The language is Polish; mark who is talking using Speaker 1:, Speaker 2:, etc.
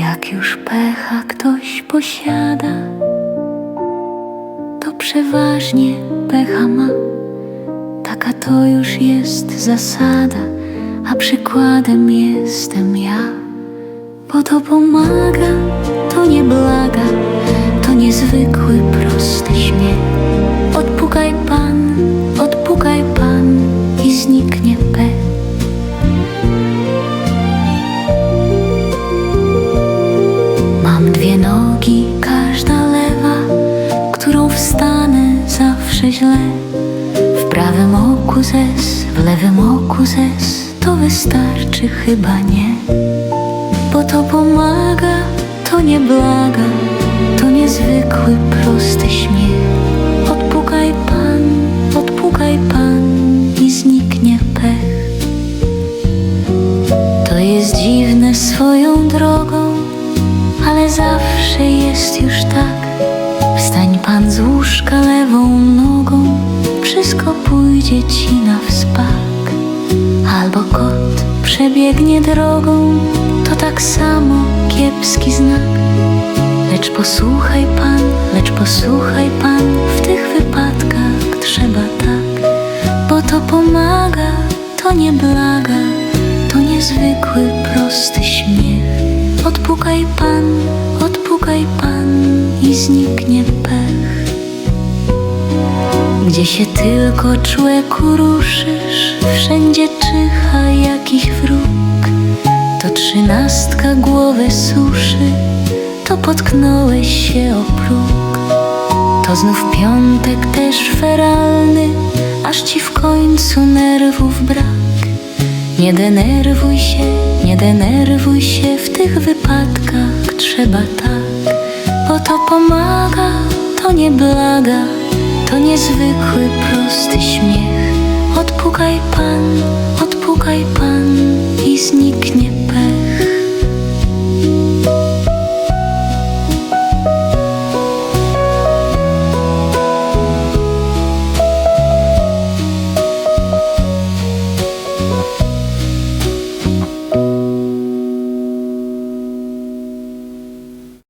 Speaker 1: Jak już pecha ktoś posiada, to przeważnie pecha ma. Taka to już jest zasada, a przykładem jestem ja. Bo to pomaga, to nie blaga, to niezwykły źle. W prawym oku zes, w lewym oku zes, to wystarczy chyba nie. Bo to pomaga, to nie blaga, to niezwykły, prosty śmiech. Odpukaj pan, odpukaj pan i zniknie pech. To jest dziwne swoją drogą, ale zawsze jest już tak. Wstań pan z łóżka lewą nogą, pójdzie ci na wspak. Albo kot przebiegnie drogą, to tak samo kiepski znak. Lecz posłuchaj pan, lecz posłuchaj pan, w tych wypadkach trzeba tak, bo to pomaga, to nie blaga, to niezwykły, prosty śmiech. Odpukaj pan, odpukaj pan i zniknie pech. Gdzie się tylko człeku ruszysz, wszędzie czyha jakiś wróg. To trzynastka głowę suszy, to potknąłeś się o próg. To znów piątek też feralny, aż ci w końcu nerwów brak. Nie denerwuj się, nie denerwuj się, w tych wypadkach trzeba tak, bo to pomaga, to nie blaga, to niezwykły, prosty śmiech. Odpukaj pan, odpukaj pan i zniknie